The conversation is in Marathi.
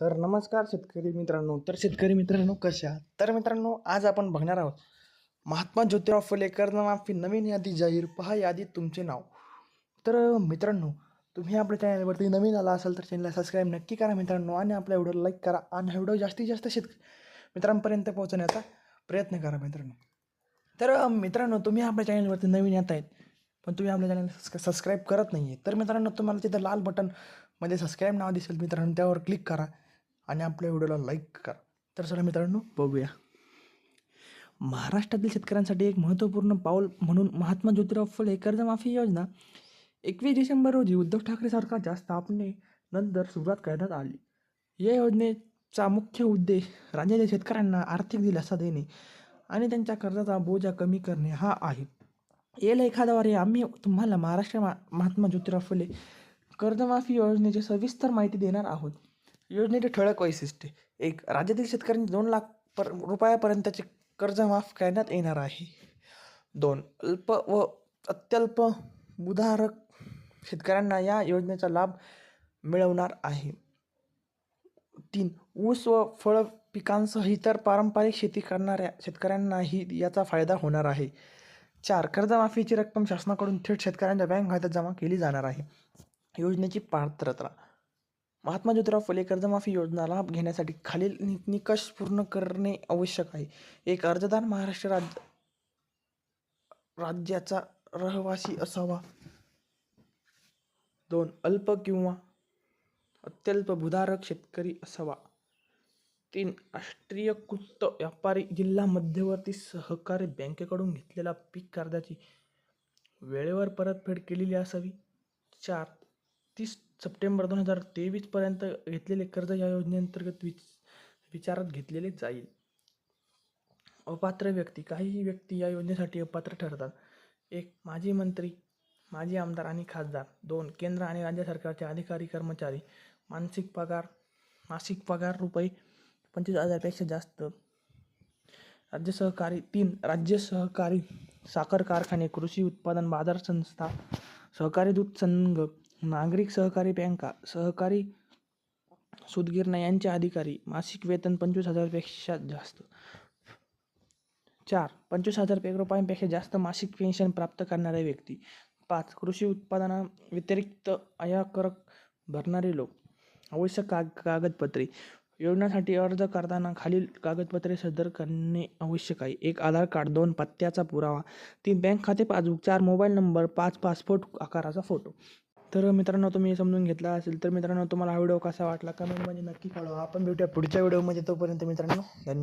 तर नमस्कार शेतकरी मित्रांनो. तर शेतकरी मित्रांनो कशा तर मित्रांनो आज आपण बघणार आहोत महात्मा ज्योतिराव फुले कर्जमाफी नवीन यादी जाहीर. पहा यादीत तुमचे नाव. तर मित्रांनो तुम्ही आपल्या चॅनलवरती नवीन आला असाल तर चॅनलला सबस्क्राईब नक्की करा मित्रांनो आणि आपल्या व्हिडिओला लाईक करा आणि व्हिडिओ जास्तीत जास्त शेत मित्रांपर्यंत पोहोचवण्याचा प्रयत्न करा मित्रांनो. तर मित्रांनो तुम्ही आपल्या चॅनलवरती नवीन येत आहेत पण तुम्ही आपल्या चॅनल सबस्क्राईब करत नाही आहे तर मित्रांनो तुम्हाला तिथं लाल बटनमध्ये सबस्क्राईब नाव दिसेल मित्रांनो त्यावर क्लिक करा. आणि आपल्या व्हिडिओला लाईक करा. तर चला मित्रांनो बघूया. महाराष्ट्रातील शेतकऱ्यांसाठी एक महत्त्वपूर्ण पाऊल म्हणून महात्मा ज्योतिराव फुले कर्जमाफी योजना एकवीस डिसेंबर रोजी उद्धव ठाकरे सरकारच्या स्थापनेनंतर सुरुवात करण्यात आली. या योजनेचा मुख्य उद्देश राज्यातील शेतकऱ्यांना आर्थिक दिलासा देणे आणि त्यांच्या कर्जाचा बोजा कमी करणे हा आहे. या लेखाद्वारे आम्ही तुम्हाला महाराष्ट्र मा महात्मा ज्योतिराव फुले कर्जमाफी योजनेची सविस्तर माहिती देणार आहोत. योजनेचे ठळक वैशिष्ट्य. एक राज्यातील शेतकऱ्यांनी दोन लाख पर रुपयापर्यंतचे कर्ज माफ करण्यात येणार आहे. दोन अल्प व अत्यल्प उदाहरक शेतकऱ्यांना या योजनेचा लाभ मिळवणार आहे. तीन ऊस व फळ पिकांसह इतर पारंपरिक शेती करणाऱ्या शेतकऱ्यांनाही याचा फायदा होणार आहे. चार कर्जमाफीची रक्कम शासनाकडून थेट शेतकऱ्यांच्या बँक खात्यात जमा केली जाणार आहे. योजनेची पात्रता. महात्मा ज्योतिराव फुले कर्जमाफी योजना लाभ घेण्यासाठी खालील नि निकष पूर्ण करणे आवश्यक आहे. एक अर्जदार महाराष्ट्र राज्य राज्याचा रहिवासी असावा. दोन अल्प किंवा अत्यल्प भूधारक शेतकरी असावा. तीन राष्ट्रीयकृत व्यापारी जिल्हा मध्यवर्ती सहकारी बँकेकडून घेतलेला पीक कर्जाची वेळेवर परतफेड केलेली असावी. चार तीस सप्टेंबर दोन हजार तेवीसपर्यंत घेतलेले कर्ज या योजनेअंतर्गत विच विचारात घेतलेले जाईल. अपात्र व्यक्ती काहीही व्यक्ती या योजनेसाठी अपात्र ठरतात. एक माजी मंत्री माजी आमदार आणि खासदार. दोन केंद्र आणि राज्य सरकारचे अधिकारी कर्मचारी. मानसिक पगार मासिक पगार रुपये पंचवीस हजारपेक्षा जास्त. राज्य सहकारी. तीन राज्य सहकारी साखर कारखाने कृषी उत्पादन बाजार संस्था सहकारी दूध संघ नागरिक सहकारी बँका सहकारी सूतगिरणा यांचे अधिकारी मासिक वेतन पंचवीस हजारपेक्षा जास्त. चार पंचवीस हजार पे रुपयांपेक्षा जास्त मासिक पेन्शन प्राप्त करणारे व्यक्ती. पाच कृषी उत्पादना व्यतिरिक्त आयाकर भरणारे लोक. आवश्यक काग कागदपत्रे. योजनेसाठी अर्ज करताना खालील कागदपत्रे सादर करणे आवश्यक आहे. एक आधार कार्ड. दोन पत्त्याचा पुरावा. तीन बँक खाते पासबुक. चार मोबाईल नंबर. पाच पासपोर्ट आकाराचा फोटो. तर मित्रांनो तुम्ही समजून घेतला असेल तर मित्रांनो तुम्हाला हा व्हिडिओ कसा वाटला? कमेंटमध्ये नक्की कळवा. आपण भेटूया पुढच्या व्हिडिओमध्ये. तोपर्यंत मित्रांनो धन्यवाद.